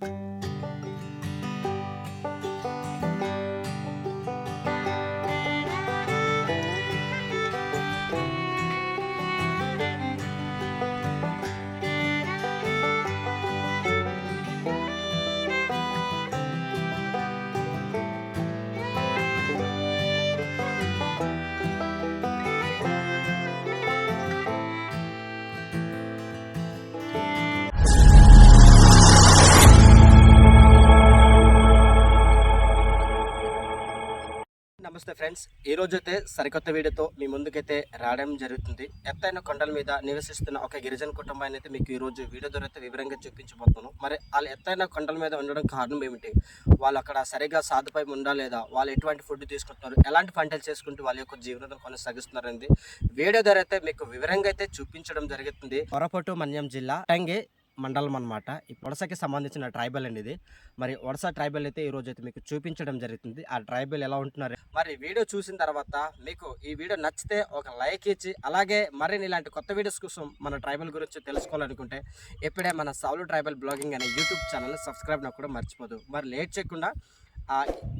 you friends ఈ రోజైతే సరికొత్త వీడియోతో మీ ముందుకైతే రావడం జరుగుతుంది. ఎత్తైన కొండల మీద నివసిస్తున్న ఒక గిరిజన కుటుంబాన్ని అయితే మీకు ఈరోజు వీడియో ద్వారా అయితే వివరంగా చూపించబోతున్నాను. మరి వాళ్ళు ఎత్తైన కొండల మీద ఉండడం కారణం ఏమిటి? వాళ్ళు అక్కడ సరిగా సాధుపై ఉండా లేదా? వాళ్ళు ఎటువంటి ఫుడ్ తీసుకుంటున్నారు? ఎలాంటి పంటలు చేసుకుంటూ వాళ్ళ యొక్క జీవనం కొనసాగిస్తున్నారనేది వీడియో ద్వారా అయితే మీకు వివరంగా అయితే చూపించడం జరుగుతుంది. పొరపట్టు మన్యం జిల్లా టంగే మండలం అన్నమాట ఈ వడసకి సంబంధించిన ట్రైబల్ అండి ఇది. మరి ఒడసా ట్రైబల్ అయితే ఈ రోజు అయితే మీకు చూపించడం జరుగుతుంది. ఆ ట్రైబల్ ఎలా ఉంటున్నారు? మరి వీడియో చూసిన తర్వాత మీకు ఈ వీడియో నచ్చితే ఒక లైక్ ఇచ్చి అలాగే మరిన్ని ఇలాంటి కొత్త వీడియోస్ కోసం మన ట్రైబల్ గురించి తెలుసుకోవాలనుకుంటే ఎప్పుడే మన సౌలు ట్రైబల్ బ్లాగింగ్ అనే యూట్యూబ్ ఛానల్ సబ్స్క్రైబ్ నాకు కూడా మర్చిపోదు. మరి లేట్ చేయకుండా ఆ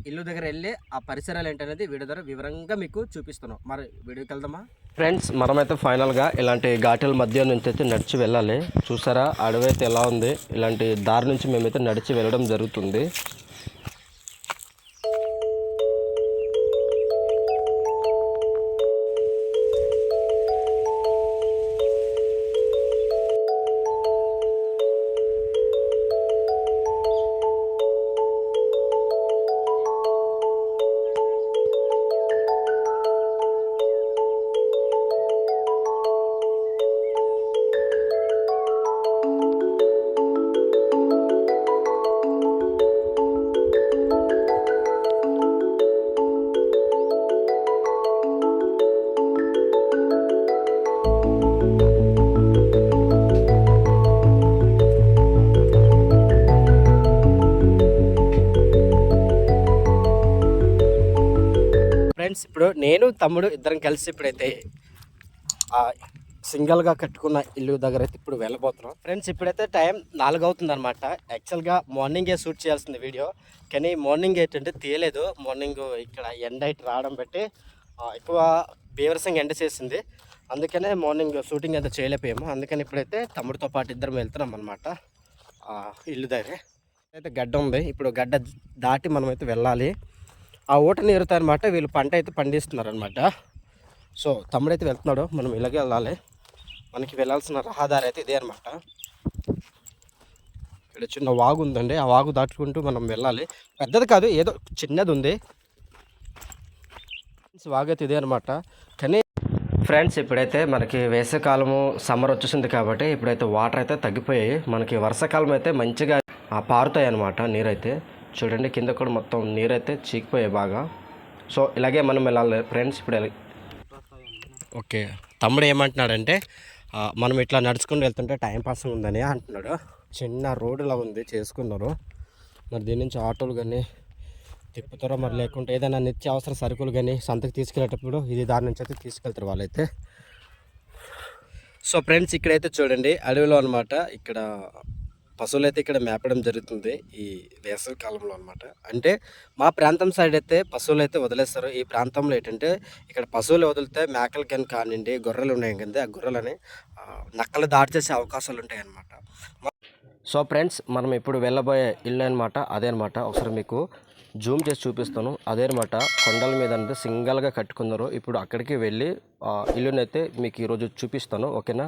ఇల్లు దగ్గర వెళ్ళి ఆ పరిసరాలు ఏంటనేది వీడియో ద్వారా వివరంగా మీకు చూపిస్తున్నాం. మరి వీడియోకి వెళ్దామా? ఫ్రెండ్స్ మనమైతే ఫైనల్గా ఇలాంటి ఘాటల మధ్య నుంచి అయితే నడిచి వెళ్ళాలి. చూసారా అడవి అయితే ఎలా ఉంది? ఇలాంటి దారి నుంచి మేమైతే నడిచి వెళ్ళడం జరుగుతుంది. ఫ్రెండ్స్ ఇప్పుడు నేను తమ్ముడు ఇద్దరం కలిసి ఇప్పుడైతే సింగిల్గా కట్టుకున్న ఇల్లు దగ్గర అయితే ఇప్పుడు వెళ్ళబోతున్నాం. ఫ్రెండ్స్ ఇప్పుడైతే టైం నాలుగు అవుతుంది అనమాట యాక్చువల్గా మార్నింగే షూట్ చేయాల్సింది వీడియో. కానీ మార్నింగ్ ఏంటంటే తీయలేదు. మార్నింగ్ ఇక్కడ ఎండ అయితే రావడం బట్టి ఎక్కువ బీవరసంగా ఎండ చేసింది. అందుకనే మార్నింగ్ షూటింగ్ అయితే చేయలేకపోయాము. అందుకని ఇప్పుడైతే తమ్ముడితో పాటు ఇద్దరం వెళ్తున్నాం అనమాట ఇల్లు దగ్గర. అయితే గడ్డ ఉంది. ఇప్పుడు గడ్డ దాటి మనమైతే వెళ్ళాలి. ఆ ఊటని అనమాట వీళ్ళు పంట అయితే పండిస్తున్నారు అనమాట సో తమ్ముడైతే వెళ్తున్నాడు. మనం ఇలాగే వెళ్ళాలి. మనకి వెళ్ళాల్సిన రహదారి అయితే ఇదే అనమాట ఇక్కడ చిన్న వాగు ఉందండి. ఆ వాగు దాటుకుంటూ మనం వెళ్ళాలి. పెద్దది కాదు ఏదో చిన్నది ఉంది. వాగు అయితే ఇదే అనమాట కానీ ఫ్రెండ్స్ ఇప్పుడైతే మనకి వేసవికాలము సమ్మర్ వచ్చేసింది కాబట్టి ఇప్పుడైతే వాటర్ అయితే తగ్గిపోయాయి. మనకి వర్షాకాలం అయితే మంచిగా ఆ, పారుతాయి అనమాట నీరైతే. చూడండి కింద కూడా మొత్తం నీరైతే చీకిపోయాయి బాగా. సో ఇలాగే మనం వెళ్ళాలి ఫ్రెండ్స్ ఇప్పుడు ఓకే తమ్ముడు ఏమంటున్నాడంటే మనం ఇట్లా నడుచుకుని వెళ్తుంటే టైం పాస్ ఉందని అంటున్నాడు. చిన్న రోడ్డులా ఉంది చేసుకున్నారు మరి దీని నుంచి ఆటోలు కానీ తిప్పుతారో మరి లేకుంటే ఏదైనా నిత్య అవసర సరుకులు కానీ సంతకు తీసుకెళ్ళేటప్పుడు ఇది దాని నుంచి అయితే తీసుకెళ్తారు వాళ్ళైతే. సో ఫ్రెండ్స్ ఇక్కడైతే చూడండి అడవిలో అనమాట ఇక్కడ పశువులు అయితే ఇక్కడ మేపడం జరుగుతుంది ఈ వేసవి కాలంలో అనమాట అంటే మా ప్రాంతం సైడ్ అయితే పశువులు అయితే వదిలేస్తారు. ఈ ప్రాంతంలో ఏంటంటే ఇక్కడ పశువులు వదిలితే మేకలు కానీ కానివ్వండి గొర్రెలు ఉన్నాయి కదా ఆ గొర్రెలని నక్కలు దాడి చేసే అవకాశాలు ఉంటాయి అన్నమాట. సో ఫ్రెండ్స్ మనం ఇప్పుడు వెళ్ళబోయే ఇల్లు అనమాట అదే అనమాట ఒకసారి మీకు జూమ్ చేసి చూపిస్తాను. అదే అనమాట కొండల మీద అంటే సింగల్గా కట్టుకున్నారు. ఇప్పుడు అక్కడికి వెళ్ళి ఇల్లునైతే మీకు ఈరోజు చూపిస్తాను. ఓకేనా?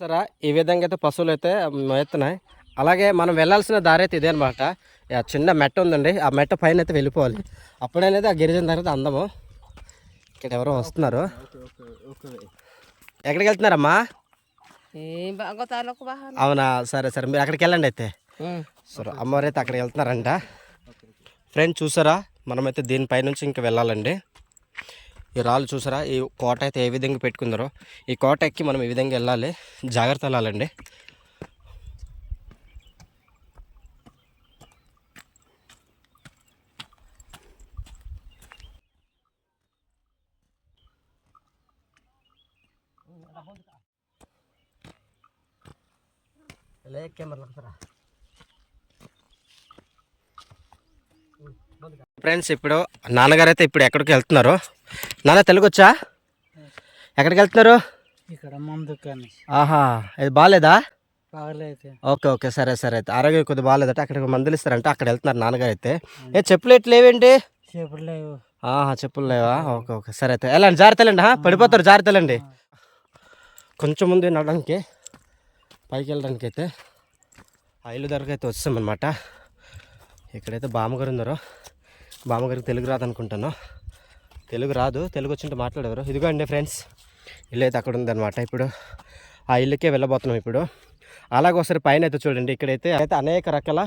సరే ఈ విధంగా అయితే పశువులు అయితే మేస్తున్నాయి అలాగే మనం వెళ్ళాల్సిన దారి అయితే ఇదే అనమాట చిన్న మెట్ట ఉందండి. ఆ మెట్ట పైన అయితే వెళ్ళిపోవాలి. అప్పుడనేది ఆ గిరిజన అయితే అందము. ఇక్కడ ఎవరో వస్తున్నారు. ఎక్కడికి వెళ్తున్నారమ్మా. అవునా? సరే సరే. మీరు అక్కడికి వెళ్ళండి అయితే. సరే అమ్మవారు అయితే అక్కడికి వెళ్తున్నారంట. ఫ్రెండ్ చూసారా? మనమైతే దీనిపై నుంచి ఇంకా వెళ్ళాలండి. ఈ రాళ్ళు చూసారా? ఈ కోట అయితే ఏ విధంగా పెట్టుకుందరో ఈ కోట ఎక్కి మనం ఈ విధంగా వెళ్ళాలి. జాగ్రత్త వెళ్ళాలండి. ఫ్రెండ్స్ ఇప్పుడు నాన్నగారు అయితే ఇప్పుడు ఎక్కడికి వెళ్తున్నారు? నాన్న తెలుగు వచ్చా ఎక్కడికి వెళ్తున్నారు ఇక్కడ ఆహా ఇది బాగాలేదా బాగలేదు. ఓకే ఓకే సరే సరే అయితే ఆరోగ్యం కొద్దిగా బాగాలేదట అక్కడికి మందులు ఇస్తారంటే అక్కడ వెళ్తున్నారు నాన్నగారు అయితే. ఏ చెప్పులు ఎట్లు లేవేంటి? చేపలు లేవు. ఆహా చెప్పులు లేవా? ఓకే ఓకే సరే అయితే. వెళ్ళండి జాగ్రత్త వెళ్ళండి హా, పడిపోతారు జాగ్రత్త వెళ్ళండి కొంచెం ముందు నడడానికి పైకి వెళ్ళడానికి అయితే ఇల్లు దగ్గరకు అయితే వచ్చామన్నమాట. ఇక్కడైతే బామ్మగారు ఉన్నారు బామ్మగారికి తెలుగు రాదు అనుకుంటాను తెలుగు రాదు. తెలుగు వచ్చింటే మాట్లాడేవారు. ఇదిగో అండి ఫ్రెండ్స్ ఇల్లు అయితే అక్కడ ఉందన్నమాట ఇప్పుడు ఆ ఇల్లుకే వెళ్ళబోతున్నాం ఇప్పుడు. అలాగే ఒకసారి పైన అయితే చూడండి ఇక్కడైతే అయితే అనేక రకాల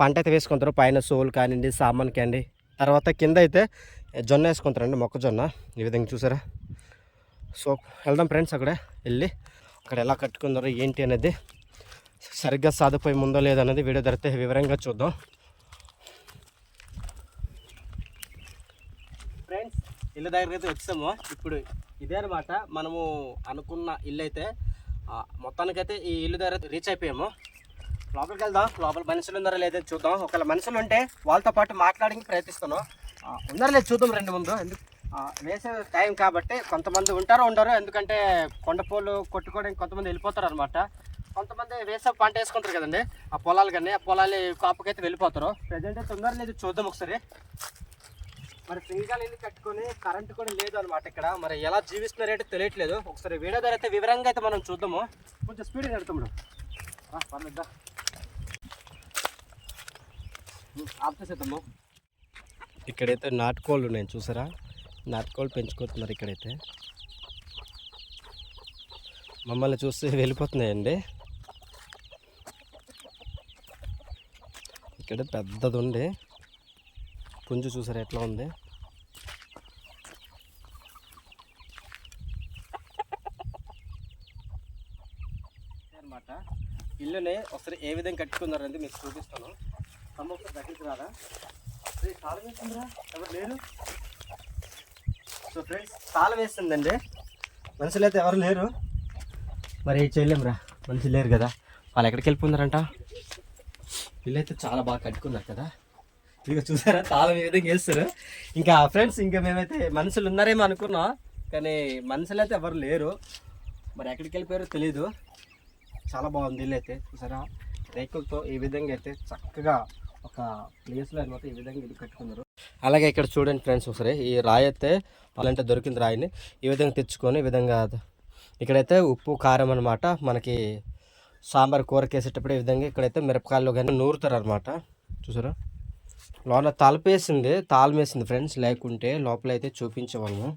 పంట అయితే వేసుకుంటారు. పైన సోలు కానివ్వండి సామాన్ కానివ్వండి. తర్వాత కింద అయితే జొన్న వేసుకుంటారండి మొక్కజొన్న. ఈ విధంగా చూసారా? సో వెళ్దాం ఫ్రెండ్స్ అక్కడ వెళ్ళి. అక్కడ ఎలా కట్టుకున్నారో ఏంటి అనేది సరిగ్గా సాధిపోయి ముందో లేదన్నది వీడియో ధరితే వివరంగా చూద్దాం. ఇళ్ళ ఇల్లు దగ్గరికి అయితే వచ్చాము. ఇప్పుడు ఇదే అనమాట మనము అనుకున్న ఇల్లు అయితే మొత్తానికైతే ఈ ఇల్లు దగ్గర అయితే రీచ్ అయిపోయాము. లోపలికి వెళ్దాం. లోపల మనుషులు ఉన్నారా లేదో చూద్దాం. ఒకవేళ మనుషులు ఉంటే వాళ్ళతో పాటు మాట్లాడడానికి ప్రయత్నిస్తాను ఉన్నారా లేదు చూద్దాం రెండు ముందు. ఎందుకు వేసే టైం కాబట్టి కొంతమంది ఉంటారో ఉండరో ఎందుకంటే కొండపూలు కొట్టుకోవడానికి కొంతమంది వెళ్ళిపోతారు అనమాట కొంతమంది వేసే పంట వేసుకుంటారు కదండి. ఆ పొలాలు కానీ ఆ పొలాలు కాపుకైతే వెళ్ళిపోతారు. ప్రజెంట్ అయితే ఉన్నారో లేదు చూద్దాం ఒకసారి. మరి ఫ్రీగా ఇల్లు కట్టుకొని కరెంట్ కూడా లేదు అనమాట ఇక్కడ. మరి ఎలా జీవిస్తున్నారంటే తెలియట్లేదు. ఒకసారి వీడియో ద్వారా అయితే వివరంగా అయితే మనం చూద్దాము. కొంచెం స్పీడ్ నడుతాము పర్లేదా ఆపేసేద్దాము ఇక్కడైతే నాటుకోళ్ళు ఉన్నాయి చూసారా? నాటుకోళ్ళు పెంచుకుంటున్నారు ఇక్కడైతే. మమ్మల్ని చూస్తే వెళ్ళిపోతున్నాయండి. ఇక్కడ పెద్దది ఉంది. పుంజు చూసారా ఎట్లా ఉంది? అనమాట ఇల్లుని ఒకసారి ఏ విధంగా కట్టుకున్నారు మీకు చూపిస్తాను. అమ్మ ఒకసారి దగ్గరికి రాదా తాళం వేస్తుందిరా ఎవరు లేరు? సో ఫ్రెండ్స్ తాళం వేస్తుందండి మనుషులు అయితే ఎవరు లేరు. మరి చేయలేమురా. మనుషులు లేరు కదా. వాళ్ళు ఎక్కడికి వెళ్ళిపోతున్నారంట? ఇల్లు అయితే చాలా బాగా కట్టుకున్నారు కదా. ఇక చూసారా? తాళం ఏ విధంగా వేస్తారు. ఇంకా ఫ్రెండ్స్ ఇంకా మేమైతే మనుషులు ఉన్నారేమో అనుకున్నాం కానీ మనుషులు అయితే ఎవరు లేరు. మరి ఎక్కడికి వెళ్ళిపోయారో తెలీదు. చాలా బాగుంది ఇల్లు అయితే చూసారా? రేకులతో ఈ విధంగా అయితే చక్కగా ఒక ప్లేస్లో అనమాట ఈ విధంగా ఇల్లు కట్టుకున్నారు. అలాగే ఇక్కడ చూడండి ఫ్రెండ్స్ ఒకసారి ఈ రాయి అయితే అలాంటి దొరికింది రాయిని. ఈ విధంగా తెచ్చుకొని ఈ విధంగా ఇక్కడైతే ఉప్పు కారం అనమాట మనకి సాంబార్ కూరకి వేసేటప్పుడు ఈ విధంగా ఇక్కడైతే మిరపకాయలు కానీ నూరుతారు అనమాట చూసారా? లోన తలపేసింది తాళం వేసింది ఫ్రెండ్స్ లేకుంటే లోపల అయితే చూపించేవాళ్ళము.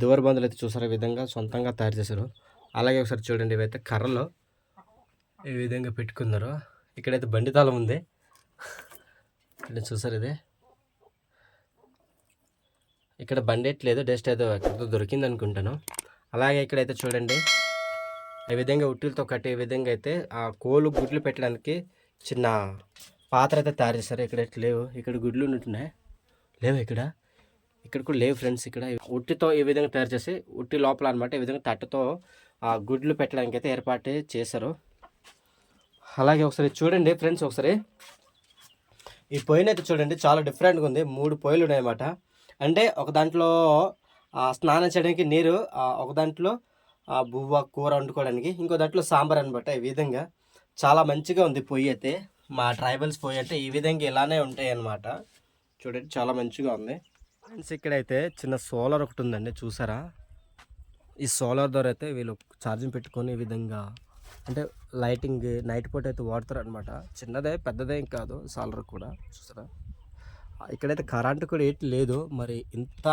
దూర బందులు అయితే చూసారు ఈ విధంగా సొంతంగా తయారు చేశారు. అలాగే ఒకసారి చూడండి ఇవైతే కర్రలు ఈ విధంగా పెట్టుకున్నారు. ఇక్కడైతే బండి తాళం ఉంది. ఇక్కడ చూసారు ఇది. ఇక్కడ బండి ఎట్లేదు డస్ట్ ఏదో ఎక్కడితో దొరికింది అనుకుంటాను. అలాగే ఇక్కడైతే చూడండి ఈ విధంగా ఉట్టిలతో కట్టే విధంగా అయితే ఆ కోలు గుడ్లు పెట్టడానికి చిన్న పాత్ర అయితే తయారు చేస్తారు ఇక్కడ ఎట్లా లేవు. ఇక్కడ గుడ్లు ఉంటున్నాయి లేవు ఇక్కడ? ఇక్కడ కూడా లేవు ఫ్రెండ్స్ ఇక్కడ. ఉట్టితో ఈ విధంగా తయారు చేసి ఉట్టి లోపల అనమాట ఈ విధంగా తట్టతో ఆ గుడ్లు పెట్టడానికి అయితే ఏర్పాటు చేశారు. అలాగే ఒకసారి చూడండి ఫ్రెండ్స్ ఒకసారి. ఈ పొయ్యిని అయితే చూడండి చాలా డిఫరెంట్గా ఉంది. మూడు పొయ్యిలు ఉన్నాయన్నమాట. అంటే ఒక దాంట్లో స్నానం చేయడానికి నీరు ఒక దాంట్లో బువ్వ కూర వండుకోవడానికి ఇంకో దాంట్లో సాంబార్ అనమాట ఈ విధంగా. చాలా మంచిగా ఉంది పొయ్యి అయితే. మా ట్రైబల్స్ పొయ్యి అంటే ఈ విధంగా ఇలానే ఉంటాయి అన్నమాట చూడండి చాలా మంచిగా ఉంది. ఫ్రెండ్స్ ఇక్కడైతే చిన్న సోలార్ ఒకటి ఉందండి చూసారా? ఈ సోలార్ ద్వారా అయితే వీళ్ళు ఛార్జింగ్ పెట్టుకొని ఈ విధంగా అంటే లైటింగ్ నైట్ పూట అయితే వాడతారు అనమాట చిన్నదే పెద్దదే కాదు సోలార్ కూడా చూసారా? ఇక్కడైతే కరెంటు కూడా ఏంటి లేదు. మరి ఇంత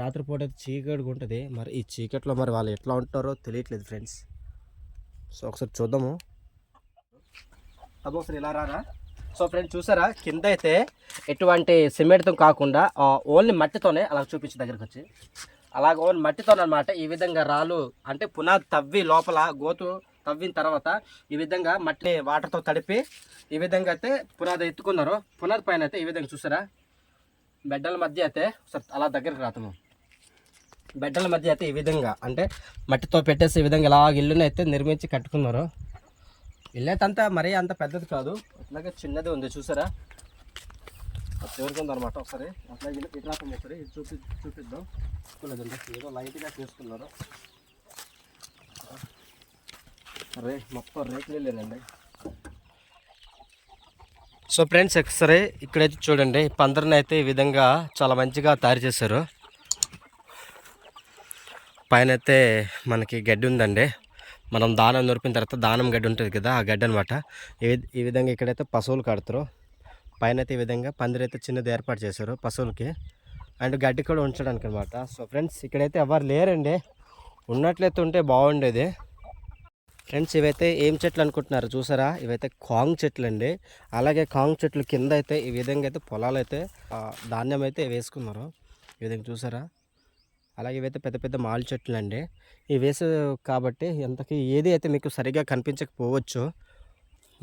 రాత్రిపూట అయితే చీకటిగా ఉంటుంది. మరి ఈ చీకట్లో మరి వాళ్ళు ఎట్లా ఉంటారో తెలియట్లేదు ఫ్రెండ్స్ సో ఒకసారి చూద్దాము. అబ్బో ఒకసారి ఇలా రారా సో ఫ్రెండ్ చూసారా? కింద అయితే ఎటువంటి సిమెంట్తో కాకుండా ఓన్లీ మట్టితోనే అలా చూపించి దగ్గరికి వచ్చి అలాగ ఓన్లీ మట్టితోనమాట ఈ విధంగా రాళ్ళు అంటే పునాది తవ్వి లోపల గోతు తవ్విన తర్వాత ఈ విధంగా మట్టి వాటర్తో తడిపి ఈ విధంగా అయితే పునాది ఎత్తుకున్నారు. పునాది పైన అయితే ఈ విధంగా చూసారా? బెడ్డల మధ్య అయితే అలా దగ్గరికి రాతాము బెడ్డల మధ్య అయితే ఈ విధంగా అంటే మట్టితో పెట్టేసి ఈ విధంగా ఇలా ఇల్లుని అయితే నిర్మించి కట్టుకున్నారు. ఇల్లు మరీ అంత పెద్దది కాదు. అట్లాగే చిన్నది ఉంది చూసారా? చివరికి ఉందన్నమాట ఒకసారి? అట్లా ఇది ఇటు రాకుండా ఒకసారి ఇది చూపి చూపిద్దాం. ఏదో లైట్గా తీసుకున్నారు రే మొత్తం రేట్లు లేనండి సో ఫ్రెండ్స్ ఒకసారి ఇక్కడైతే చూడండి. పందరిని అయితే ఈ విధంగా చాలా మంచిగా తయారు చేశారు. పైన అయితే మనకి గడ్డి ఉందండి. మనం దానం దొరికిన తర్వాత దానం గడ్డి ఉంటుంది కదా ఆ గడ్డి అనమాట ఈ ఈ విధంగా ఇక్కడైతే పశువులు కడతారు. పైన అయితే ఈ విధంగా పందిరి అయితే చిన్నది ఏర్పాటు చేశారు పశువులకి. అండ్ గడ్డి కూడా ఉంచడానికి అనమాట సో ఫ్రెండ్స్ ఇక్కడైతే ఎవరు లేరండి. ఉన్నట్లయితే ఉంటే బాగుండేది. ఫ్రెండ్స్ ఇవైతే ఏం చెట్లు అనుకుంటున్నారు చూసారా? ఇవైతే కాంగ్ చెట్లు అండి అలాగే కాంగ్ చెట్లు కింద అయితే ఈ విధంగా అయితే పొలాలు అయితే ధాన్యం అయితే వేసుకున్నారు. ఈ విధంగా చూసారా? అలాగే ఇవైతే పెద్ద పెద్ద మాల్ చెట్లు అండి ఇవి వేసు కాబట్టి ఎంతకి ఏది అయితే మీకు సరిగా కనిపించకపోవచ్చు.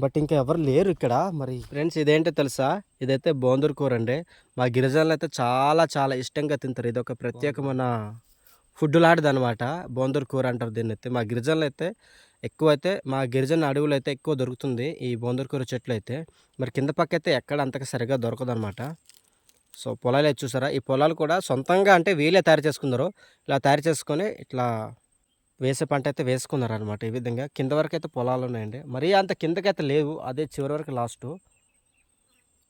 బట్ ఇంకా ఎవరు లేరు ఇక్కడ. మరి ఫ్రెండ్స్ ఇదేంటో తెలుసా? ఇదైతే బోందూర్ కూర అండి మా గిరిజనులు అయితే చాలా చాలా ఇష్టంగా తింటారు. ఇది ఒక ప్రత్యేకమైన ఫుడ్ లాంటిది అనమాట కూర అంటారు దీన్ని అయితే. మా గిరిజనులు అయితే ఎక్కువ అయితే మా గిరిజన అడవులు అయితే ఎక్కువ దొరుకుతుంది ఈ బోందూర్ కూర చెట్లు అయితే. మరి కింద పక్క అయితే ఎక్కడ అంతగా సరిగా దొరకదు అనమాట సో పొలాలు అయితే చూసారా? ఈ పొలాలు కూడా సొంతంగా అంటే వీళ్ళే తయారు చేసుకున్నారు ఇలా తయారు చేసుకొని ఇట్లా వేసే పంట అయితే వేసుకున్నారు అనమాట ఈ విధంగా. కింద వరకు అయితే పొలాలు ఉన్నాయండి. మరీ అంత కిందకైతే లేవు. అదే చివరి వరకు లాస్ట్.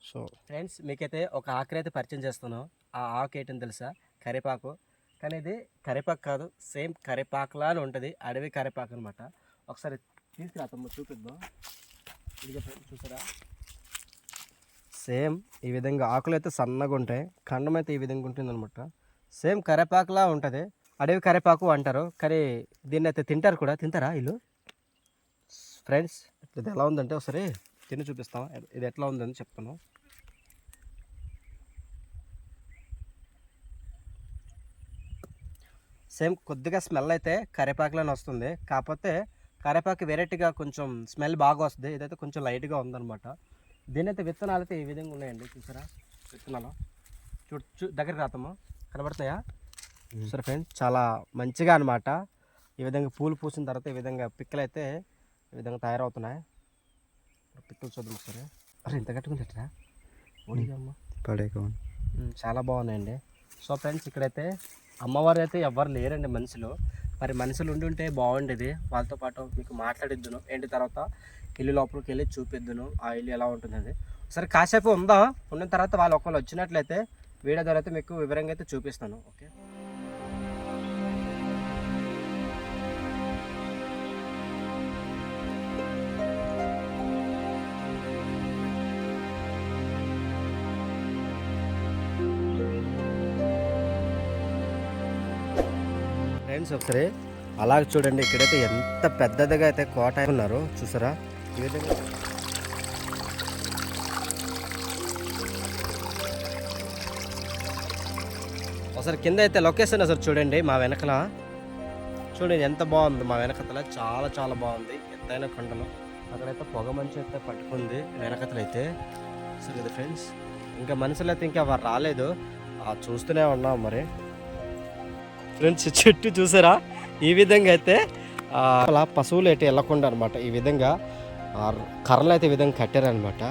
సో ఫ్రెండ్స్ మీకైతే ఒక ఆకరి అయితే పరిచయం చేస్తాను ఆ ఆకు ఏంటని తెలుసా? కరివేపాకు. కానీ ఇది కరివేపాకు కాదు. సేమ్ కరివేపాకులానే ఉంటుంది. అడవి కరివేపాకు అనమాట ఒకసారి తీసుకురా తమ్ముడు చూపిద్దాం. ఇదిగో చూసారా? సేమ్ ఈ విధంగా ఆకులు అయితే సన్నగా ఉంటాయి ఖండం అయితే ఈ విధంగా ఉంటుంది అనమాట సేమ్ కరివేపాకులా ఉంటుంది. అడవి కరివేపాకు అంటారు కానీ దీన్ని అయితే తింటారు కూడా. తింటారా వీళ్ళు ఫ్రెండ్స్ ఇది ఎలా ఉందంటే ఒకసారి తిని చూపిస్తాం. ఇది ఎట్లా ఉందని చెప్తాను. సేమ్ కొద్దిగా స్మెల్ అయితే కరివేపాకులోనే వస్తుంది. కాకపోతే కరివేపాకు వెరైటీగా కొంచెం స్మెల్ బాగా వస్తుంది. ఇదైతే కొంచెం లైట్గా ఉందన్నమాట. దీని అయితే విత్తనాలు అయితే ఈ విధంగా ఉన్నాయండి చూసారా? విత్తనాలు. చూ చూ దగ్గరికి రాతాము కనబడతాయా? సరే ఫ్రెండ్స్? చాలా మంచిగా అనమాట ఈ విధంగా పూలు పూసిన తర్వాత ఈ విధంగా పిక్కలు అయితే ఈ విధంగా తయారవుతున్నాయి. పిక్కలు చూద్దాం ఒకసారి. అరే ఇంత ఉమ్, చాలా బాగున్నాయండి. సో ఫ్రెండ్స్ ఇక్కడైతే అమ్మవారు అయితే ఎవ్వరు లేరండి మనుషులు. మరి మనుషులు ఉండి ఉంటే బాగుండేది. వాళ్ళతో పాటు మీకు మాట్లాడిద్దును. ఏంటి తర్వాత? ఇల్లు లోపలికి వెళ్ళి చూపిద్దును. ఆ ఇల్లు ఎలా ఉంటుంది సరే కాసేపు ఉందా? ఉన్న తర్వాత వాళ్ళు ఒకవేళ వచ్చినట్లయితే వీడియో ద్వారా అయితే మీకు వివరంగా అయితే చూపిస్తాను. ఓకే? ఫ్రెండ్స్ ఒకసారి అలాగే చూడండి. ఇక్కడైతే ఎంత పెద్దదిగా అయితే కోట ఉన్నారు. చూసారా? ఒకసారి కింద అయితే లొకేషన్ అసలు చూడండి మా వెనకల. చూడండి ఎంత బాగుంది మా వెనకతల చాలా చాలా బాగుంది. ఎత్తైన కొండలు. అక్కడైతే పొగ మంచు అయితే పట్టుకుంది వెనకతలు అయితే. సరే ఇది ఫ్రెండ్స్ ఇంకా మనుషులు అయితే ఇంకా వారు రాలేదు. చూస్తూనే ఉన్నాం మరి. ఫ్రెండ్స్ చెట్టు చూసారా? ఈ విధంగా అయితే అలా పశువులు అయితే వెళ్ళకుండా అనమాట ఈ విధంగా కర్రలు అయితే విధంగా కట్టారనమాట